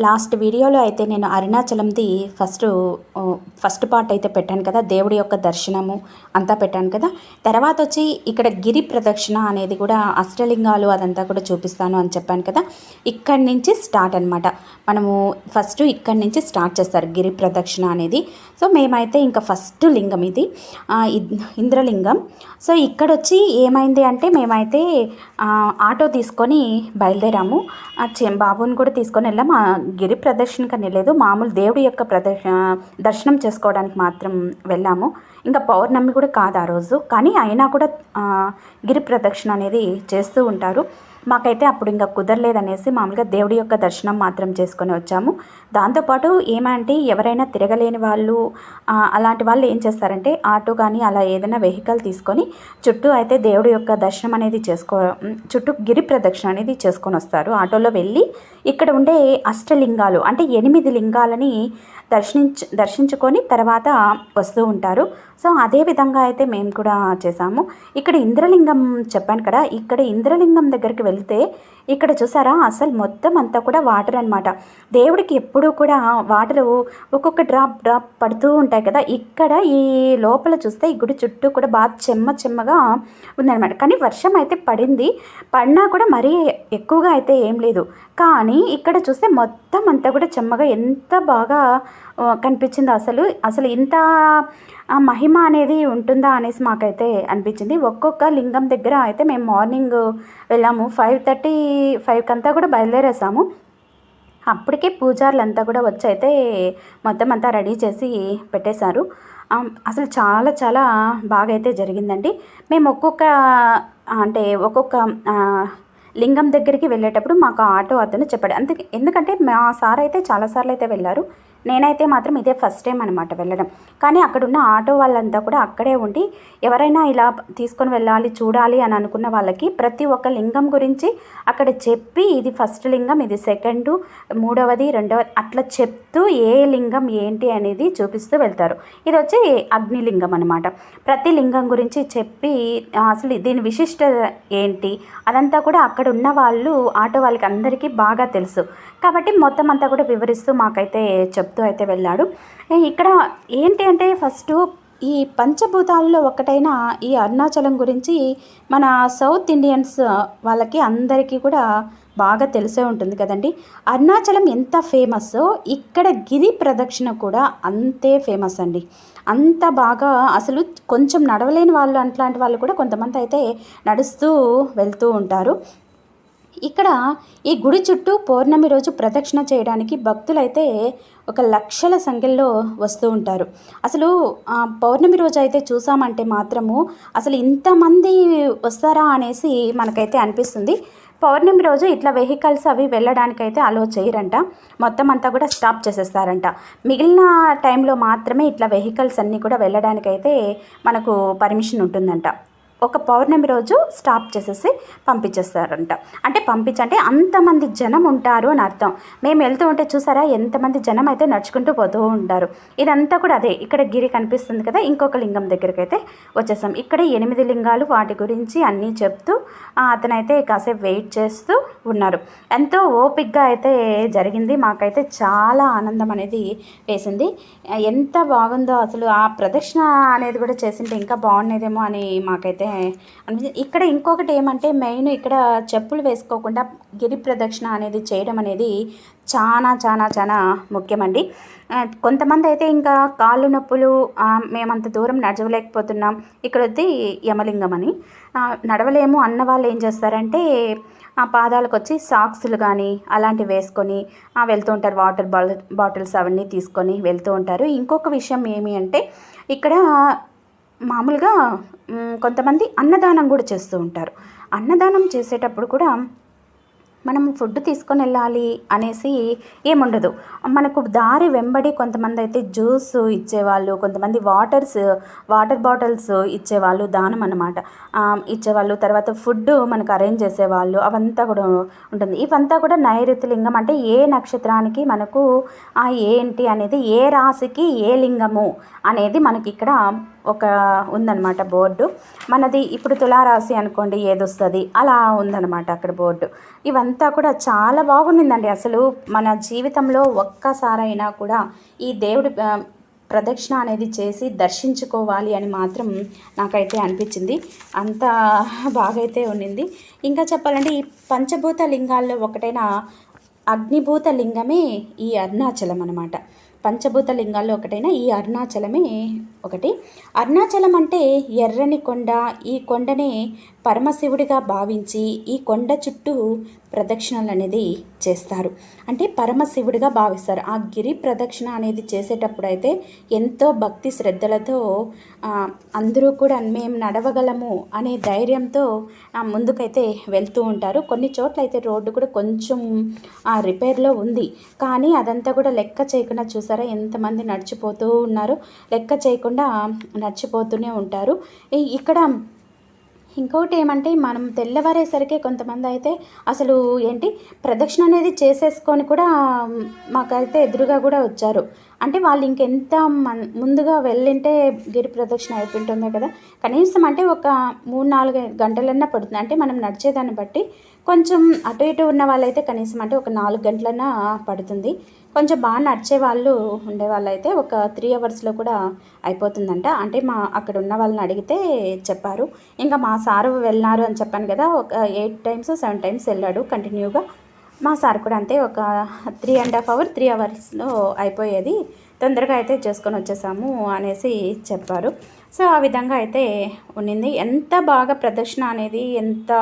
Last వీడియోలో అయితే నేను అరుణాచలంది ఫస్ట్ ఫస్ట్ పార్ట్ అయితే పెట్టాను కదా దేవుడి యొక్క దర్శనము అంతా పెట్టాను కదా. తర్వాత వచ్చి ఇక్కడ గిరి ప్రదక్షిణ అనేది కూడా అష్టలింగాలు అదంతా కూడా చూపిస్తాను అని చెప్పాను కదా. ఇక్కడి నుంచి స్టార్ట్ అనమాట మనము ఫస్ట్ ఇక్కడి నుంచి స్టార్ట్ చేస్తారు గిరి ప్రదక్షిణ అనేది. సో మేమైతే ఇంకా ఫస్ట్ లింగం ఇది. ఇంద్రలింగం. సో ఇక్కడ వచ్చి ఏమైంది అంటే మేమైతే ఆటో తీసుకొని బయలుదేరాము. చె- బాబుని కూడా తీసుకొని వెళ్ళాము. గిరి ప్రదర్శనకి అని లేదు మామూలు దేవుడి యొక్క ప్రదర్శ దర్శనం చేసుకోవడానికి మాత్రం వెళ్ళాము. ఇంకా పౌర్ణమి కూడా కాదు ఆ రోజు. కానీ అయినా కూడా గిరి ప్రదక్షిణ అనేది చేస్తూ ఉంటారు. మాకైతే అప్పుడు ఇంకా కుదరలేదనేసి మామూలుగా దేవుడి యొక్క దర్శనం మాత్రం చేసుకొని వచ్చాము. దాంతోపాటు ఏమంటే ఎవరైనా తిరగలేని వాళ్ళు అలాంటి వాళ్ళు ఏం చేస్తారంటే ఆటో కానీ అలా ఏదైనా వెహికల్ తీసుకొని చుట్టూ అయితే దేవుడి యొక్క దర్శనం అనేది చేసుకో చుట్టూ గిరి ప్రదక్షిణ అనేది చేసుకొని వస్తారు. ఆటోలో వెళ్ళి ఇక్కడ ఉండే అష్టలింగాలు అంటే ఎనిమిది లింగాలని దర్శించ దర్శించుకొని తర్వాత వస్తూ ఉంటారు. సో అదే విధంగా అయితే మేము కూడా చేసాము ఇక్కడ ఇంద్రలింగం చెప్పాను కదా ఇక్కడ ఇంద్రలింగం దగ్గరికి వెళ్తే ఇక్కడ చూసారా అసలు మొత్తం అంతా కూడా వాటర్ అనమాట దేవుడికి ఎప్పుడూ కూడా వాటర్ ఒక్కొక్క డ్రాప్ డ్రాప్ పడుతూ ఉంటాయి కదా. ఇక్కడ ఈ లోపల చూస్తే ఈ గుడి చుట్టూ కూడా బాగా చెమ్మ చెమ్మగా ఉందన్నమాట. కానీ వర్షం అయితే పడింది. పడినా కూడా మరీ ఎక్కువగా అయితే ఏం లేదు. కానీ ఇక్కడ చూస్తే మొత్తం అంతా కూడా చెమ్మగా ఎంత బాగా కనిపించింది. అసలు అసలు ఇంత మహిమ అనేది ఉంటుందా అనేసి మాకైతే అనిపించింది. ఒక్కొక్క లింగం దగ్గర అయితే మేము మార్నింగ్ వెళ్ళాము. ఫైవ్ థర్టీ ఫైవ్కి అంతా కూడా బయలుదేరేసాము. అప్పటికే పూజారులు అంతా కూడా వచ్చి అయితే మొత్తం అంతా రెడీ చేసి పెట్టేశారు. అసలు చాలా చాలా బాగా అయితే జరిగిందండి. మేము ఒక్కొక్క అంటే ఒక్కొక్క లింగం దగ్గరికి వెళ్ళేటప్పుడు మాకు ఆటో అతను చెప్పాడు. అందుకే ఎందుకంటే మా సార్ అయితే చాలాసార్లు అయితే వెళ్ళారు. నేనైతే మాత్రం ఇదే ఫస్ట్ టైం అనమాట వెళ్ళడం. కానీ అక్కడున్న ఆటో వాళ్ళంతా కూడా అక్కడే ఉండి ఎవరైనా ఇలా తీసుకొని వెళ్ళాలి చూడాలి అని అనుకున్న వాళ్ళకి ప్రతి ఒక్క లింగం గురించి అక్కడ చెప్పి ఇది ఫస్ట్ లింగం ఇది సెకండ్ మూడవది రెండవది అట్లా చెప్తూ ఏ లింగం ఏంటి అనేది చూపిస్తూ వెళ్తారు. ఇది వచ్చి అగ్నిలింగం అనమాట ప్రతి లింగం గురించి చెప్పి అసలు దీని విశిష్టత ఏంటి? అదంతా కూడా అక్కడ ఉన్న వాళ్ళు ఆటో వాళ్ళకి అందరికీ బాగా తెలుసు. కాబట్టి మొత్తం అంతా కూడా వివరిస్తూ మాకైతే చెప్తూ అయితే వెళ్ళాడు. ఇక్కడ ఏంటి అంటే ఫస్ట్ ఈ పంచభూతాలలో ఒకటైన ఈ అరుణాచలం గురించి మన సౌత్ ఇండియన్స్ వాళ్ళకి అందరికీ కూడా బాగా తెలిసే ఉంటుంది కదండి. అరుణాచలం ఎంత ఫేమస్ ఇక్కడ గిరి ప్రదక్షిణ కూడా అంతే ఫేమస్ అండి. అంత బాగా అసలు కొంచెం నడవలేని వాళ్ళు అట్లాంటి వాళ్ళు కూడా కొంతమంది అయితే నడుస్తూ వెళ్తూ ఉంటారు. ఇక్కడ ఈ గుడి చుట్టూ పౌర్ణమి రోజు ప్రదక్షిణ చేయడానికి భక్తులైతే ఒక లక్షల సంఖ్యలో వస్తూ ఉంటారు. అసలు పౌర్ణమి రోజు అయితే చూసామంటే మాత్రము అసలు ఇంతమంది వస్తారా అనేసి మనకైతే అనిపిస్తుంది. పౌర్ణమి రోజు ఇట్లా వెహికల్స్ అవి వెళ్ళడానికైతే అలో చేయరంట. మొత్తం అంతా కూడా స్టాప్ చేసేస్తారంట. మిగిలిన టైంలో మాత్రమే ఇట్లా వెహికల్స్ అన్నీ కూడా వెళ్ళడానికైతే మనకు పర్మిషన్ ఉంటుందంట. ఒక పౌర్ణమి రోజు స్టాప్ చేసేసి పంపించేస్తారంట. అంటే పంపించంటే అంతమంది జనం ఉంటారు అని అర్థం. మేము వెళ్తూ ఉంటే చూసారా ఎంతమంది జనం అయితే నడుచుకుంటూ పోతూ ఉంటారు. ఇదంతా కూడా అదే ఇక్కడ గిరి కనిపిస్తుంది కదా ఇంకొక లింగం దగ్గరికి అయితే వచ్చేసాం. ఇక్కడ ఎనిమిది లింగాలు వాటి గురించి అన్నీ చెప్తూ అతనైతే కాసేపు వెయిట్ చేస్తూ ఉన్నారు. ఎంతో ఓపిక్గా అయితే జరిగింది. మాకైతే చాలా ఆనందం అనేది వేసింది. ఎంత బాగుందో అసలు ఆ ప్రదర్శన అనేది కూడా చేసింటే ఇంకా బాగుండేదేమో అని మాకైతే అనిపించింది ఇక్కడ ఇంకొకటి ఏమంటే మెయిన్ ఇక్కడ చెప్పులు వేసుకోకుండా గిరి ప్రదక్షిణ అనేది చేయడం అనేది చాలా చాలా చాలా ముఖ్యమండి. కొంతమంది అయితే ఇంకా కాళ్ళు నొప్పులు మేమంత దూరం నడవలేకపోతున్నాం. ఇక్కడ వచ్చి యమలింగం అని. నడవలేము అన్న వాళ్ళు ఏం చేస్తారంటే ఆ పాదాలకు వచ్చి సాక్స్లు కానీ అలాంటివి వేసుకొని వెళ్తూ ఉంటారు వాటర్ బాల్ బాటిల్స్ అవన్నీ తీసుకొని వెళ్తూ ఉంటారు. ఇంకొక విషయం ఏమి అంటే ఇక్కడ మామూలుగా కొంతమంది అన్నదానం కూడా చేస్తూ ఉంటారు. అన్నదానం చేసేటప్పుడు కూడా మనం ఫుడ్ తీసుకొని వెళ్ళాలి అనేసి ఏముండదు. మనకు దారి వెంబడి కొంతమంది అయితే జ్యూస్ ఇచ్చేవాళ్ళు కొంతమంది వాటర్స్ వాటర్ బాటిల్స్ ఇచ్చేవాళ్ళు దానం అన్నమాట. ఇచ్చేవాళ్ళు తర్వాత ఫుడ్ మనకు అరేంజ్ చేసేవాళ్ళు అవంతా కూడా ఉంటుంది. ఇవంతా కూడా నైరుతి లింగం అంటే ఏ నక్షత్రానికి మనకు ఏంటి అనేది ఏ రాశికి ఏ లింగము అనేది మనకి ఇక్కడ ఒక ఉందన్నమాట బోర్డు. మనది ఇప్పుడు తులారాశి అనుకోండి ఏదొస్తుంది అలా ఉందన్నమాట అక్కడ బోర్డు. ఇవంతా కూడా చాలా బాగుండిందండి. అసలు మన జీవితంలో ఒక్కసారైనా కూడా ఈ దేవుడి ప్రదక్షిణ అనేది చేసి దర్శించుకోవాలి అని మాత్రం నాకైతే అనిపించింది. అంత బాగైతే ఉండింది ఇంకా చెప్పాలంటే ఈ పంచభూత లింగాల్లో ఒకటైన అగ్నిభూత లింగమే ఈ అరుణాచలం అనమాట పంచభూత లింగాల్లో ఒకటైన ఈ అరుణాచలమే ఒకటి. అరుణాచలం అంటే ఎర్రని కొండ. ఈ కొండనే పరమశివుడిగా భావించి ఈ కొండ చుట్టూ ప్రదక్షిణలు అనేది చేస్తారు. అంటే పరమశివుడిగా భావిస్తారు. ఆ గిరి ప్రదక్షిణ అనేది చేసేటప్పుడు అయితే ఎంతో భక్తి శ్రద్ధలతో అందరూ కూడా మేము నడవగలము అనే ధైర్యంతో ముందుకైతే వెళ్తూ ఉంటారు. కొన్ని చోట్ల అయితే రోడ్డు కూడా కొంచెం ఆ, రిపేర్లో ఉంది. కానీ అదంతా కూడా లెక్క చేయకుండా చూసారా? ఎంతమంది నడిచిపోతూ ఉన్నారు. లెక్క చేయకుండా నడిచిపోతూనే ఉంటారు. ఈ- ఇక్కడ ఇంకొకటి ఏమంటే మనం తెల్లవారేసరికి కొంతమంది అయితే అసలు ఏంటి ప్రదక్షిణ అనేది చేసేసుకొని కూడా మాకైతే ఎదురుగా కూడా వచ్చారు. అంటే వాళ్ళు ఇంకెంత మన్ ముందుగా వెళ్ళింటే గిరి ప్రదక్షిణ అయిపోతుందో కదా. కనీసం అంటే ఒక మూడు నాలుగు గంటలన్నా పడుతుంది. అంటే మనం నడిచేదాన్ని బట్టి కొంచెం అటు ఇటు ఉన్న వాళ్ళైతే కనీసం అంటే ఒక నాలుగు గంటలన్నా పడుతుంది. కొంచెం బాగా నడిచే వాళ్ళు ఉండే వాళ్ళైతే ఒక త్రీ అవర్స్లో కూడా అయిపోతుందంట. అంటే మా అక్కడ ఉన్న వాళ్ళని అడిగితే చెప్పారు. ఇంకా మా సారు వెళ్ళినారు అని చెప్పాను కదా ఒక ఎయిట్ టైమ్స్ సెవెన్ టైమ్స్ వెళ్ళాడు కంటిన్యూగా మా సార్ కూడా అంతే ఒక three and half hour three అవర్స్లో అయిపోయేది. తొందరగా అయితే చేసుకొని వచ్చేసాము అనేసి చెప్పారు. సో ఆ విధంగా అయితే ఉండింది ఎంత బాగా ప్రదర్శన అనేది ఎంత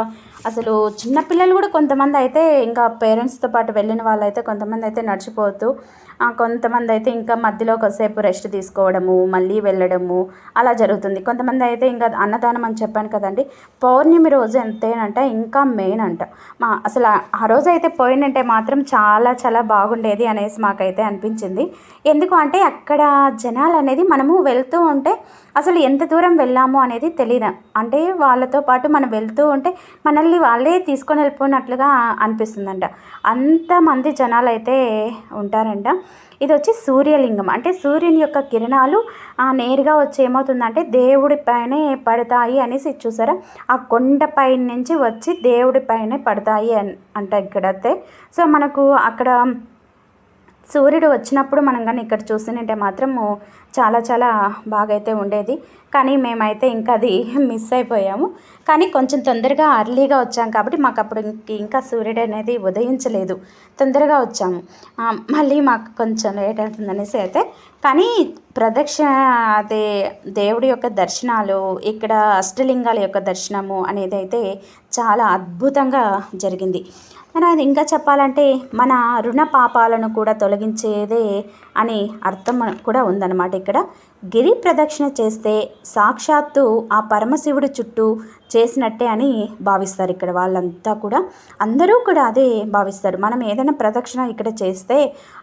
అసలు చిన్నపిల్లలు కూడా కొంతమంది అయితే ఇంకా పేరెంట్స్తో పాటు వెళ్ళిన వాళ్ళైతే కొంతమంది అయితే నడిచిపోతూ కొంతమంది అయితే ఇంకా మధ్యలో కొద్దిసేపు రెస్ట్ తీసుకోవడము మళ్ళీ వెళ్ళడము అలా జరుగుతుంది. కొంతమంది అయితే ఇంకా అన్నదానం అని చెప్పాను కదండి. పౌర్ణమి రోజు ఎంతేనంట? ఇంకా మెయిన్ అంట. మా అసలు ఆ- ఆ రోజు అయితే పోయినంటే మాత్రం చాలా చాలా బాగుండేది అనేసి మాకైతే అనిపించింది. ఎందుకు అంటే అక్కడ జనాలు అనేది మనము వెళ్తూ ఉంటే అసలు ఎంత దూరం వెళ్ళాము అనేది తెలియదు అంటే వాళ్ళతో పాటు మనం వెళ్తూ ఉంటే మనల్ని వాళ్ళే తీసుకొని వెళ్ళిపోయినట్లుగా అనిపిస్తుందంట. అంతమంది జనాలు అయితే ఉంటారంట. ఇది వచ్చి సూర్యలింగం. అంటే సూర్యుని యొక్క కిరణాలు ఆ, నేరుగా వచ్చి ఏమవుతుందంటే దేవుడి పైనే పడతాయి అనేసి చూసారా? ఆ కొండపై నుంచి వచ్చి దేవుడి పైనే పడతాయి అని అంట ఇక్కడైతే. సో మనకు అక్కడ సూర్యుడు వచ్చినప్పుడు మనం కానీ ఇక్కడ చూస్తుంటే మాత్రము చాలా చాలా బాగా అయితే ఉండేది. కానీ మేమైతే ఇంకా అది మిస్ అయిపోయాము. కానీ కొంచెం తొందరగా అర్లీగా వచ్చాం కాబట్టి మాకు అప్పుడు ఇంకా సూర్యుడు అనేది ఉదయించలేదు. తొందరగా వచ్చాము. మళ్ళీ మాకు కొంచెం లేట్ అవుతుంది అనేసి అయితే. కానీ ప్రదక్షిణ అదే దేవుడి యొక్క దర్శనాలు ఇక్కడ అష్టలింగాల యొక్క దర్శనము అనేది అయితే చాలా అద్భుతంగా జరిగింది. మరి అది ఇంకా చెప్పాలంటే మన రుణ పాపాలను కూడా తొలగించేదే అని అర్థం కూడా ఉందన్నమాట ఇక్కడ. గిరి ప్రదక్షిణ చేస్తే సాక్షాత్తు ఆ పరమశివుడి చుట్టూ చేసినట్టే అని భావిస్తారు ఇక్కడ వాళ్ళంతా కూడా. అందరూ కూడా అదే భావిస్తారు. మనం ఏదైనా ప్రదక్షిణ ఇక్కడ చేస్తే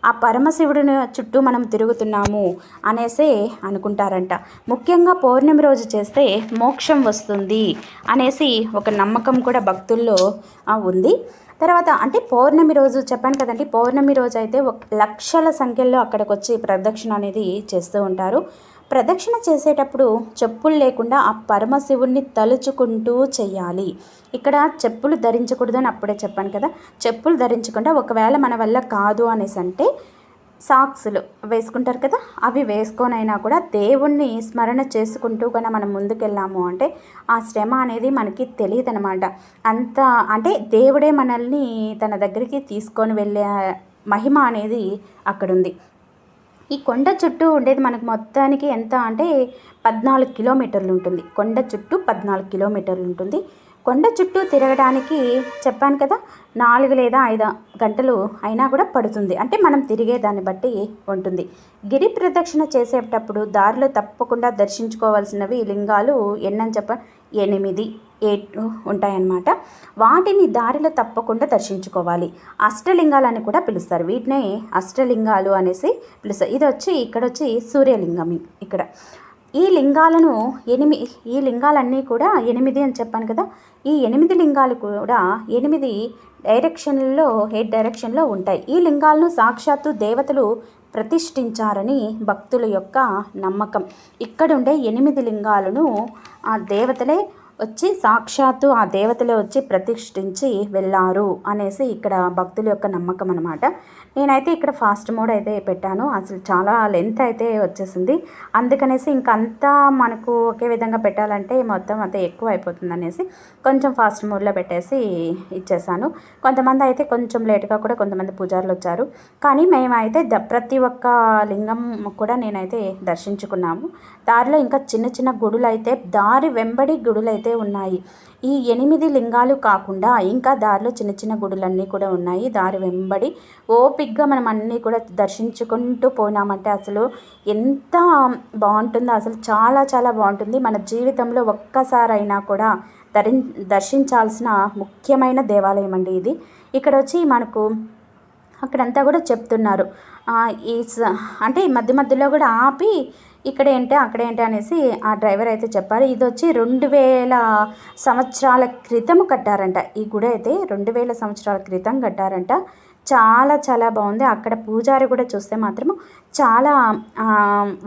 ఆ పరమశివుడిని చుట్టూ మనం తిరుగుతున్నాము అనేసే అనుకుంటారంట. ముఖ్యంగా పౌర్ణమి రోజు చేస్తే మోక్షం వస్తుంది అనేసి ఒక నమ్మకం కూడా భక్తుల్లో ఉంది. తర్వాత అంటే పౌర్ణమి రోజు చెప్పాను కదండి పౌర్ణమి రోజు అయితే ఒక లక్షల సంఖ్యలో అక్కడికి వచ్చి ప్రదక్షిణ అనేది చేస్తూ ఉంటారు. ప్రదక్షిణ చేసేటప్పుడు చెప్పులు లేకుండా ఆ పరమశివుణ్ణి తలుచుకుంటూ చేయాలి. ఇక్కడ చెప్పులు ధరించకూడదు అని అప్పుడే చెప్పాను కదా చెప్పులు ధరించకుండా ఒకవేళ మన వల్ల కాదు అనేసి అంటే సాక్స్లు వేసుకుంటారు కదా అవి వేసుకొనైనా కూడా దేవుణ్ణి స్మరణ చేసుకుంటూ కన్నా మనం ముందుకెళ్ళాము అంటే ఆ శ్రమ అనేది మనకి తెలియదు అనమాట అంత అంటే దేవుడే మనల్ని తన దగ్గరికి తీసుకొని వెళ్ళే మహిమ అనేది అక్కడుంది. ఈ కొండ చుట్టూ ఉండేది మనకు మొత్తానికి ఎంత అంటే పద్నాలుగు కిలోమీటర్లు ఉంటుంది. కొండ చుట్టూ పద్నాలుగు కిలోమీటర్లు ఉంటుంది. కొండ చుట్టూ తిరగడానికి చెప్పాను కదా నాలుగు లేదా ఐదు గంటలు అయినా కూడా పడుతుంది. అంటే మనం తిరిగే దాన్ని బట్టి ఉంటుంది. గిరి ప్రదక్షిణ చేసేటప్పుడు దారిలో తప్పకుండా దర్శించుకోవాల్సినవి లింగాలు ఎన్నని చెప్ప ఎనిమిది ఏటు ఉంటాయన్నమాట. వాటిని దారిలో తప్పకుండా దర్శించుకోవాలి. అష్టలింగాలని కూడా పిలుస్తారు. వీటినే అష్టలింగాలు అనేసి పిలుస్తారు. ఇది వచ్చి ఇక్కడ వచ్చి సూర్యలింగం ఇక్కడ. ఈ లింగాలను ఎనిమి ఈ లింగాలన్నీ కూడా ఎనిమిది అని చెప్పాను కదా. ఈ ఎనిమిది లింగాలు కూడా ఎనిమిది డైరెక్షన్లో హెడ్ డైరెక్షన్లో ఉంటాయి. ఈ లింగాలను సాక్షాత్తు దేవతలు ప్రతిష్ఠించారని భక్తుల యొక్క నమ్మకం. ఇక్కడుండే ఎనిమిది లింగాలను ఆ దేవతలే వచ్చి సాక్షాత్తు ఆ దేవతలే వచ్చి ప్రతిష్ఠించి వెళ్ళారు అనేసి ఇక్కడ భక్తుల యొక్క నమ్మకం అనమాట నేనైతే ఇక్కడ ఫాస్ట్ మోడ్ అయితే పెట్టాను. అసలు చాలా లెంత్ అయితే వచ్చేసింది. అందుకనేసి ఇంకంతా మనకు ఒకే విధంగా పెట్టాలంటే మొత్తం అంతా ఎక్కువ అయిపోతుంది అనేసి కొంచెం ఫాస్ట్ మోడ్లో పెట్టేసి ఇచ్చేసాను. కొంతమంది అయితే కొంచెం లేట్గా కూడా కొంతమంది పూజారులు వచ్చారు. కానీ మేమైతే ద ప్రతి ఒక్క లింగం కూడా నేనైతే దర్శించుకున్నాము. దారిలో ఇంకా చిన్న చిన్న గుడులు అయితే దారి వెంబడి గుడులు అయితే ఉన్నాయి. ఈ ఎనిమిది లింగాలు కాకుండా ఇంకా దారిలో చిన్న చిన్న గుడులన్నీ కూడా ఉన్నాయి. దారి వెంబడి ఓపిక్గా మనం అన్నీ కూడా దర్శించుకుంటూ పోయినామంటే అసలు ఎంత బాగుంటుందో అసలు చాలా చాలా బాగుంటుంది. మన జీవితంలో ఒక్కసారైనా కూడా దరి దర్శించాల్సిన ముఖ్యమైన దేవాలయం అండి ఇది. ఇక్కడ వచ్చి మనకు అక్కడంతా కూడా చెప్తున్నారు. ఈ అంటే మధ్య మధ్యలో కూడా ఆపి ఇక్కడ ఏంటి అక్కడ ఏంటి అనేసి ఆ డ్రైవర్ అయితే చెప్పారు. ఇది వచ్చి రెండు వేల సంవత్సరాల క్రితం కట్టారంట. ఈ గుడి అయితే రెండు వేల సంవత్సరాల క్రితం కట్టారంట. చాలా చాలా బాగుంది. అక్కడ పూజారి కూడా చూస్తే మాత్రము చాలా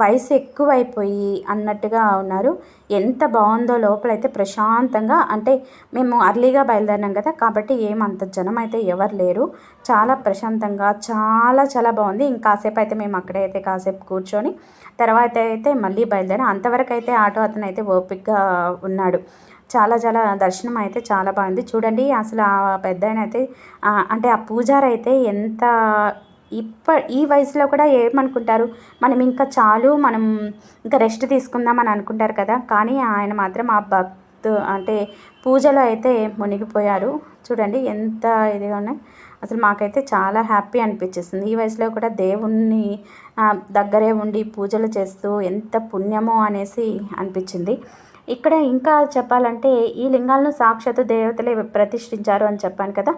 వయసు ఎక్కువైపోయి అన్నట్టుగా ఉన్నారు. ఎంత బాగుందో లోపలైతే ప్రశాంతంగా అంటే మేము అర్లీగా బయలుదేరినాం కదా కాబట్టి ఏమంత జనం అయితే ఎవరు లేరు. చాలా ప్రశాంతంగా చాలా చాలా బాగుంది. ఇంకాసేపు అయితే మేము అక్కడైతే అయితే కాసేపు కూర్చొని తర్వాత అయితే మళ్ళీ బయలుదేరాం. అంతవరకు అయితే ఆటో అతను అయితే ఓపిక్గా ఉన్నాడు. చాలా చాలా దర్శనం అయితే చాలా బాగుంది. చూడండి అసలు ఆ పెద్ద అయితే అంటే ఆ పూజారి అయితే ఎంత ఇప్ప ఈ వయసులో కూడా ఏమనుకుంటారు? మనం ఇంకా చాలు మనం ఇంకా రెస్ట్ తీసుకుందాం అని అనుకుంటారు కదా. కానీ ఆయన మాత్రం ఆ భక్తు అంటే పూజలో అయితే మునిగిపోయారు. చూడండి ఎంత ఇదిగా ఉన్నాయి. అసలు మాకైతే చాలా హ్యాపీ అనిపించేసింది. ఈ వయసులో కూడా దేవుణ్ణి దగ్గరే ఉండి పూజలు చేస్తూ ఎంత పుణ్యమో అనేసి అనిపించింది. ఇక్కడ ఇంకా చెప్పాలంటే ఈ లింగాలను సాక్షాత్ దేవతలే ప్రతిష్ఠించారు అని చెప్పాను కదా.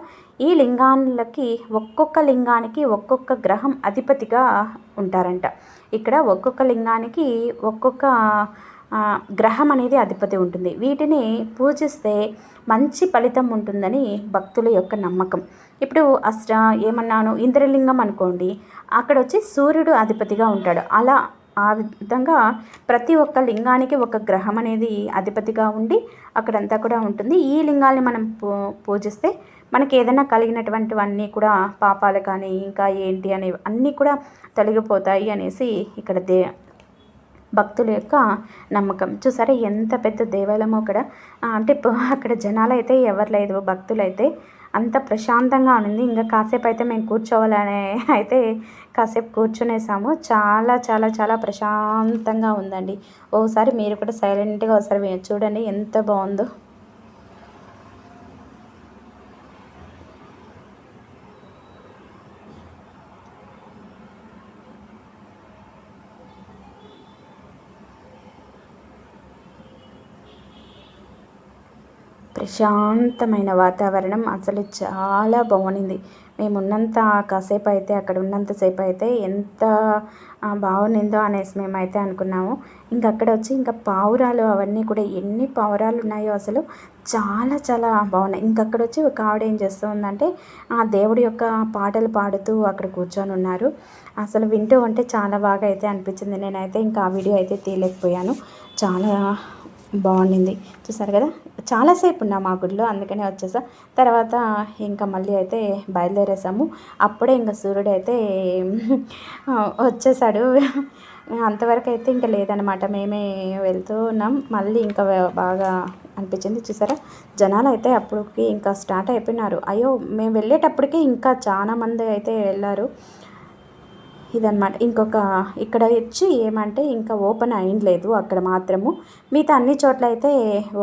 ఈ లింగాలకి ఒక్కొక్క లింగానికి ఒక్కొక్క గ్రహం అధిపతిగా ఉంటారంట. ఇక్కడ ఒక్కొక్క లింగానికి ఒక్కొక్క గ్రహం అనేది అధిపతి ఉంటుంది. వీటిని పూజిస్తే మంచి ఫలితం ఉంటుందని భక్తుల యొక్క నమ్మకం. ఇప్పుడు అష్ట ఏమన్నాను ఇంద్రలింగం అనుకోండి. అక్కడ వచ్చి సూర్యుడు అధిపతిగా ఉంటాడు. అలా ఆ విధంగా ప్రతి ఒక్క లింగానికి ఒక గ్రహం అనేది అధిపతిగా ఉండి అక్కడంతా కూడా ఉంటుంది. ఈ లింగాల్ని మనం పూ పూజిస్తే మనకి ఏదైనా కలిగినటువంటివన్నీ కూడా పాపాలు కానీ ఇంకా ఏంటి అనేవి అన్నీ కూడా తొలగిపోతాయి అనేసి ఇక్కడ దే భక్తుల యొక్క నమ్మకం. చూసారా ఎంత పెద్ద దేవాలయమో అక్కడ. అంటే అక్కడ జనాలు అయితే ఎవరు లేదు భక్తులు అయితే అంత ప్రశాంతంగా ఉంది. ఇంకా కాసేపు అయితే మేము కూర్చోవాలనే అయితే కాసేపు కూర్చునేసాము. చాలా చాలా చాలా ప్రశాంతంగా ఉందండి. ఓసారి మీరు కూడా సైలెంట్గా ఒకసారి చూడండి ఎంత బాగుందో ప్రశాంతమైన వాతావరణం అసలు చాలా బాగుంది మేము ఉన్నంత కాసేపు అయితే అక్కడ ఉన్నంతసేపు అయితే ఎంత బాగునిందో అనేసి మేమైతే అనుకున్నాము. ఇంక అక్కడ వచ్చి ఇంకా పావురాలు అవన్నీ కూడా ఎన్ని పావురాలు ఉన్నాయో అసలు చాలా చాలా బాగున్నాయి. ఇంక అక్కడ వచ్చి ఒక ఆవిడ ఏం చేస్తుందంటే ఆ దేవుడి యొక్క పాటలు పాడుతూ అక్కడ కూర్చొని ఉన్నారు. అసలు వింటూ ఉంటే చాలా బాగా అయితే అనిపించింది. నేనైతే ఇంకా ఆ వీడియో అయితే తీయలేకపోయాను. చాలా బాగుండింది. చూసారు కదా? చాలాసేపు ఉన్నాం మా గుడిలో అందుకనే వచ్చేసా. తర్వాత ఇంకా మళ్ళీ అయితే బయలుదేరేసాము. అప్పుడే ఇంకా సూర్యుడు అయితే వచ్చేసాడు. అంతవరకు అయితే ఇంకా లేదనమాట మేమే వెళ్తూ ఉన్నాం. మళ్ళీ ఇంకా బాగా అనిపించింది. చూసారా? జనాలు అయితే అప్పటికి ఇంకా స్టార్ట్ అయిపోయినారు. అయ్యో మేము వెళ్ళేటప్పటికి ఇంకా చాలామంది అయితే వెళ్ళారు. ఇదనమాట ఇంకొక ఇక్కడ వచ్చి ఏమంటే ఇంకా ఓపెన్ అయ్యలేదు అక్కడ మాత్రము. మిగతా అన్ని చోట్ల అయితే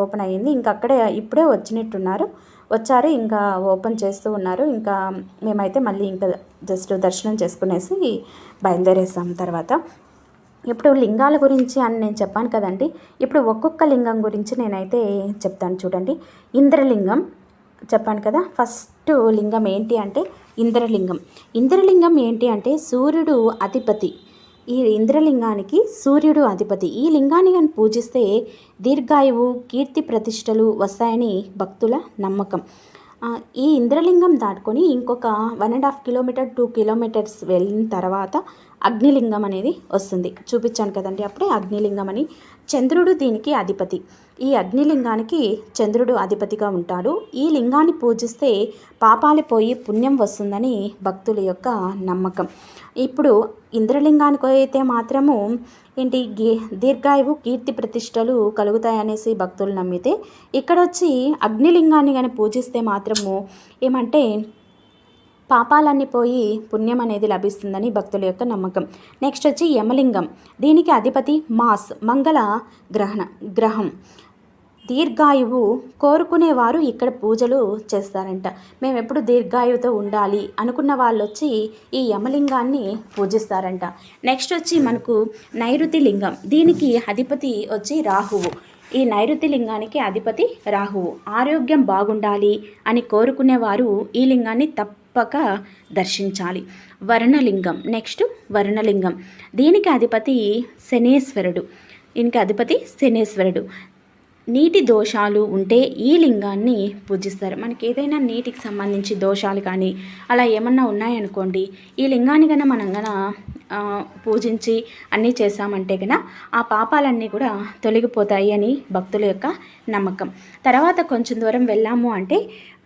ఓపెన్ అయ్యింది ఇంకా అక్కడే ఇప్పుడే వచ్చినట్టున్నారు. వచ్చారు ఇంకా ఓపెన్ చేస్తూ ఉన్నారు. ఇంకా మేమైతే మళ్ళీ ఇంకా జస్ట్ దర్శనం చేసుకునేసి బయలుదేరేసాం తర్వాత. ఇప్పుడు లింగాల గురించి అని నేను చెప్పాను కదండి. ఇప్పుడు ఒక్కొక్క లింగం గురించి నేనైతే చెప్తాను చూడండి. ఇంద్రలింగం చెప్పాను కదా ఫస్ట్ లింగం ఏంటి అంటే ఇంద్రలింగం. ఇంద్రలింగం ఏంటి అంటే సూర్యుడు అధిపతి. ఈ ఇంద్రలింగానికి సూర్యుడు అధిపతి. ఈ లింగాన్ని కానీ పూజిస్తే దీర్ఘాయువు కీర్తి ప్రతిష్టలు వస్తాయని భక్తుల నమ్మకం. ఈ ఇంద్రలింగం దాటుకొని ఇంకొక one and half kilometre two kilometres వెళ్ళిన తర్వాత అగ్నిలింగం అనేది వస్తుంది. చూపించాను కదండి అప్పుడే అగ్నిలింగం అని. చంద్రుడు దీనికి అధిపతి. ఈ అగ్నిలింగానికి చంద్రుడు అధిపతిగా ఉంటాడు. ఈ లింగాన్ని పూజిస్తే పాపాలు పోయి పుణ్యం వస్తుందని భక్తుల యొక్క నమ్మకం. ఇప్పుడు ఇంద్రలింగానికి అయితే మాత్రము ఏంటి గీ దీర్ఘాయువు కీర్తి ప్రతిష్టలు కలుగుతాయనేసి భక్తులు నమ్మితే ఇక్కడ వచ్చి అగ్నిలింగాన్ని కానీ పూజిస్తే మాత్రము ఏమంటే పాపాలన్నీ పోయి పుణ్యం అనేది లభిస్తుందని భక్తుల యొక్క నమ్మకం. నెక్స్ట్ వచ్చి యమలింగం. దీనికి అధిపతి మాస్ మంగళ గ్రహణ గ్రహం. దీర్ఘాయువు కోరుకునేవారు ఇక్కడ పూజలు చేస్తారంట. మేము ఎప్పుడు దీర్ఘాయువుతో ఉండాలి అనుకున్న వాళ్ళు వచ్చి ఈ యమలింగాన్ని పూజిస్తారంట. నెక్స్ట్ వచ్చి మనకు నైరుతి లింగం. దీనికి అధిపతి వచ్చి రాహువు. ఈ నైరుతి లింగానికి అధిపతి రాహువు. ఆరోగ్యం బాగుండాలి అని కోరుకునేవారు ఈ లింగాన్ని తప్పక దర్శించాలి. వర్ణలింగం. నెక్స్ట్ వర్ణలింగం. దీనికి అధిపతి శనేశ్వరుడు. దీనికి అధిపతి శనేశ్వరుడు. నీటి దోషాలు ఉంటే ఈ లింగాన్ని పూజిస్తారు. మనకి ఏదైనా నీటికి సంబంధించి దోషాలు కానీ అలా ఏమన్నా ఉన్నాయనుకోండి ఈ లింగాన్ని కన్నా మనం కన్నా పూజించి అన్నీ చేసామంటే కన్నా ఆ పాపాలన్నీ కూడా తొలగిపోతాయి అని భక్తుల యొక్క నమ్మకం. తర్వాత కొంచెం దూరం వెళ్ళాము అంటే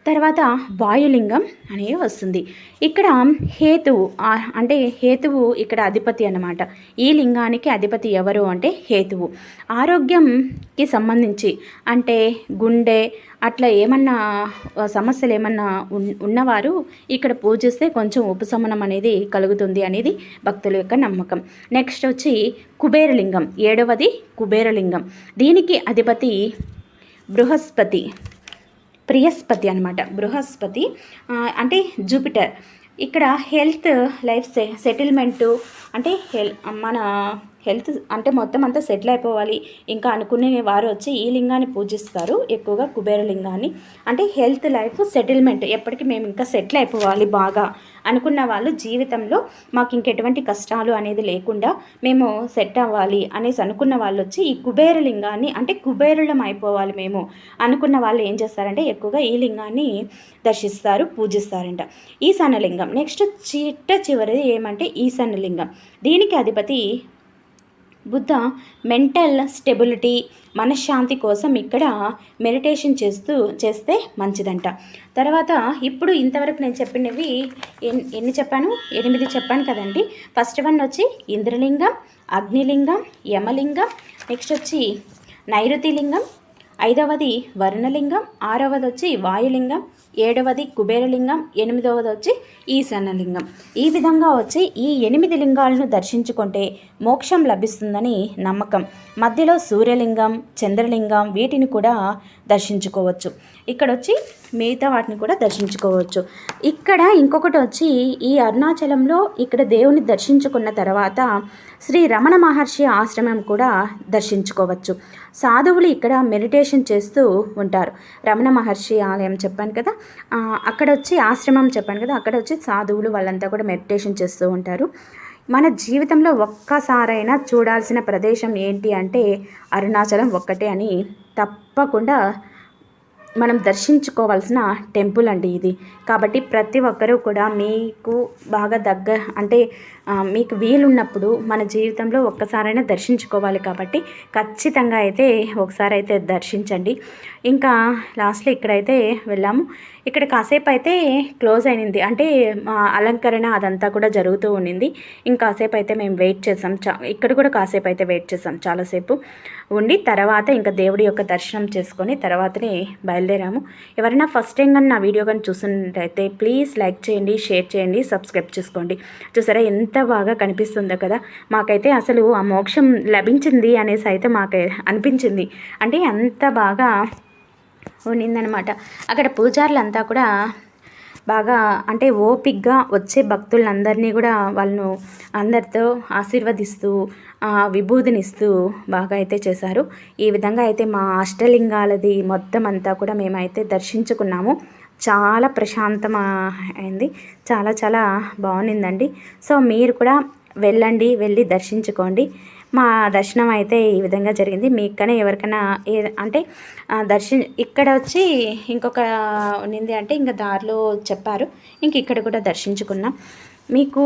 తర్వాత వాయులింగం అనేది వస్తుంది. ఇక్కడ హేతువు అంటే హేతువు ఇక్కడ అధిపతి అన్నమాట. ఈ లింగానికి అధిపతి ఎవరు అంటే హేతువు. ఆరోగ్యంకి సంబంధించి అంటే గుండె అట్లా ఏమన్నా సమస్యలు ఏమన్నా ఉన్నవారు ఇక్కడ పూజిస్తే కొంచెం ఉపశమనం అనేది కలుగుతుంది అనేది భక్తుల యొక్క నమ్మకం. నెక్స్ట్ వచ్చి కుబేరలింగం ఏడవది కుబేరలింగం. దీనికి అధిపతి బృహస్పతి. ప్రియస్పతి అనమాట బృహస్పతి. అంటే జూపిటర్. ఇక్కడ హెల్త్ లైఫ్ సె సెటిల్మెంటు అంటే హెల్ మన హెల్త్ అంటే మొత్తం అంతా సెటిల్ అయిపోవాలి. ఇంకా అనుకునే వారు వచ్చి ఈ లింగాన్ని పూజిస్తారు. ఎక్కువగా కుబేర లింగాన్ని. అంటే హెల్త్ లైఫ్ సెటిల్మెంట్. ఎప్పటికీ మేము ఇంకా సెటిల్ అయిపోవాలి బాగా. అనుకున్న వాళ్ళు జీవితంలో మాకు ఇంకెటువంటి కష్టాలు అనేది లేకుండా మేము సెట్ అవ్వాలి అనేసి అనుకున్న వాళ్ళు వచ్చి ఈ కుబేర లింగాన్ని అంటే కుబేరులం అయిపోవాలి మేము. అనుకున్న వాళ్ళు ఏం చేస్తారంటే ఎక్కువగా ఈ లింగాన్ని దర్శిస్తారు పూజిస్తారంట. ఈశాన్యలింగం నెక్స్ట్ చిట్ట చివరిది ఏమంటే ఈశాన్యలింగం దీనికి అధిపతి బుద్ధ మెంటల్ స్టెబిలిటీ మనశ్శాంతి కోసం ఇక్కడ మెడిటేషన్ చేస్తూ చేస్తే మంచిదంట. తర్వాత ఇప్పుడు ఇంతవరకు నేను చెప్పినవి ఎన్ని చెప్పాను? ఎనిమిది చెప్పాను కదండి. ఫస్ట్ వన్ వచ్చి ఇంద్రలింగం అగ్నిలింగం యమలింగం నెక్స్ట్ వచ్చి నైరుతిలింగం ఐదవది వర్ణలింగం ఆరవది వచ్చి వాయులింగం ఏడవది కుబేరలింగం ఎనిమిదవది వచ్చి ఈశాన్యలింగం. ఈ విధంగా వచ్చి ఈ ఎనిమిది లింగాలను దర్శించుకుంటే మోక్షం లభిస్తుందని నమ్మకం. మధ్యలో సూర్యలింగం చంద్రలింగం వీటిని కూడా దర్శించుకోవచ్చు. ఇక్కడ వచ్చి మిగతా వాటిని కూడా దర్శించుకోవచ్చు. ఇక్కడ ఇంకొకటి వచ్చి ఈ అరుణాచలంలో ఇక్కడ దేవుని దర్శించుకున్న తర్వాత శ్రీ రమణ మహర్షి ఆశ్రమం కూడా దర్శించుకోవచ్చు. సాధువులు ఇక్కడ మెడిటేషన్ చేస్తూ ఉంటారు. రమణ మహర్షి ఆలయం చెప్పాను కదా. అక్కడ వచ్చి ఆశ్రమం చెప్పాను కదా. అక్కడ వచ్చి సాధువులు వాళ్ళంతా కూడా మెడిటేషన్ చేస్తూ ఉంటారు. మన జీవితంలో ఒక్కసారైనా చూడాల్సిన ప్రదేశం ఏంటి అంటే అరుణాచలం ఒక్కటే అని తప్పకుండా మనం దర్శించుకోవాల్సిన టెంపుల్ అండి ఇది. కాబట్టి ప్రతి ఒక్కరూ కూడా మీకు బాగా దగ్గర అంటే మీకు వీలున్నప్పుడు మన జీవితంలో ఒక్కసారైనా దర్శించుకోవాలి కాబట్టి ఖచ్చితంగా అయితే ఒకసారి అయితే దర్శించండి. ఇంకా లాస్ట్లో ఇక్కడైతే వెళ్ళాము. ఇక్కడ కాసేపు అయితే క్లోజ్ అయినది. అంటే అలంకరణ అదంతా కూడా జరుగుతూ ఉండింది. ఇంకాసేపు అయితే మేము వెయిట్ చేసాం. చా ఇక్కడ కూడా కాసేపు అయితే వెయిట్ చేసాం చాలాసేపు ఉండి తర్వాత ఇంకా దేవుడి యొక్క దర్శనం చేసుకొని తర్వాతనే బయలుదేరాము. ఎవరైనా ఫస్ట్ టైం కానీ నా వీడియో కానీ చూసినట్టయితే ప్లీజ్ లైక్ చేయండి షేర్ చేయండి సబ్స్క్రైబ్ చేసుకోండి. చూసారా ఎంత బాగా కనిపిస్తుందో కదా. మాకైతే అసలు ఆ మోక్షం లభించింది అనేసి అయితే మాకు అనిపించింది. అంటే అంత బాగా ఉన్నిందనమాట అక్కడ పూజారులంతా కూడా బాగా అంటే ఓపిక్గా వచ్చే భక్తులందరినీ కూడా వాళ్ళను అందరితో ఆశీర్వదిస్తూ విభూతినిస్తూ బాగా అయితే చేశారు. ఈ విధంగా అయితే మా అష్టలింగాలది మొత్తం అంతా కూడా మేమైతే దర్శించుకున్నాము. చాలా ప్రశాంతం అయింది. చాలా చాలా బాగుండిందండి. సో మీరు కూడా వెళ్ళండి వెళ్ళి దర్శించుకోండి. మా దర్శనం అయితే ఈ విధంగా జరిగింది. మీకనే ఎవరికైనా ఏ అంటే దర్శి ఇక్కడ వచ్చి ఇంకొక ఉన్నింది అంటే ఇంకా దారిలో చెప్పారు. ఇంక ఇక్కడ కూడా దర్శించుకున్నాం. మీకు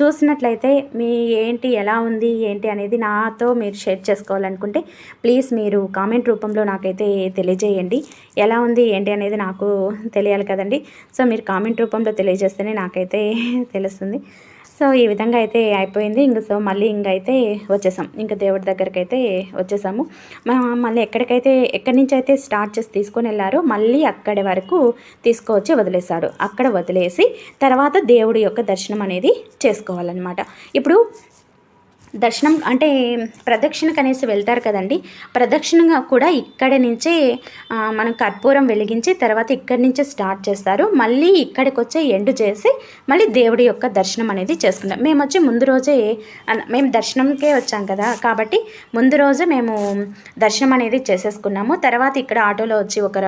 చూసినట్లయితే మీ ఏంటి ఎలా ఉంది ఏంటి అనేది నాతో మీరు షేర్ చేసుకోవాలనుకుంటే ప్లీజ్ మీరు కామెంట్ రూపంలో నాకైతే తెలియజేయండి. ఎలా ఉంది ఏంటి అనేది నాకు తెలియాలి కదండి. సో మీరు కామెంట్ రూపంలో తెలియజేస్తేనే నాకైతే తెలుస్తుంది. సో ఈ విధంగా అయితే అయిపోయింది. ఇంక సో మళ్ళీ ఇంకైతే వచ్చేసాం. ఇంకా దేవుడి దగ్గరికి అయితే వచ్చేసాము మళ్ళీ ఎక్కడికైతే ఎక్కడి నుంచి అయితే స్టార్ట్ చేసి తీసుకొని వెళ్ళారో మళ్ళీ అక్కడి వరకు తీసుకువచ్చి వదిలేశాడు అక్కడ వదిలేసి తర్వాత దేవుడి యొక్క దర్శనం అనేది చేసుకోవాలన్నమాట. ఇప్పుడు దర్శనం అంటే ప్రదక్షిణ అనేసి వెళ్తారు కదండి. ప్రదక్షిణగా కూడా ఇక్కడి నుంచే మనం కర్పూరం వెలిగించి తర్వాత ఇక్కడి నుంచే స్టార్ట్ చేస్తారు. మళ్ళీ ఇక్కడికి వచ్చే ఎండు చేసి మళ్ళీ దేవుడి యొక్క దర్శనం అనేది చేసుకుంటాం మేము వచ్చి ముందు రోజే మేము దర్శనంకే వచ్చాం కదా. కాబట్టి ముందు రోజే మేము దర్శనం అనేది చేసేసుకున్నాము. తర్వాత ఇక్కడ ఆటోలో వచ్చి ఒక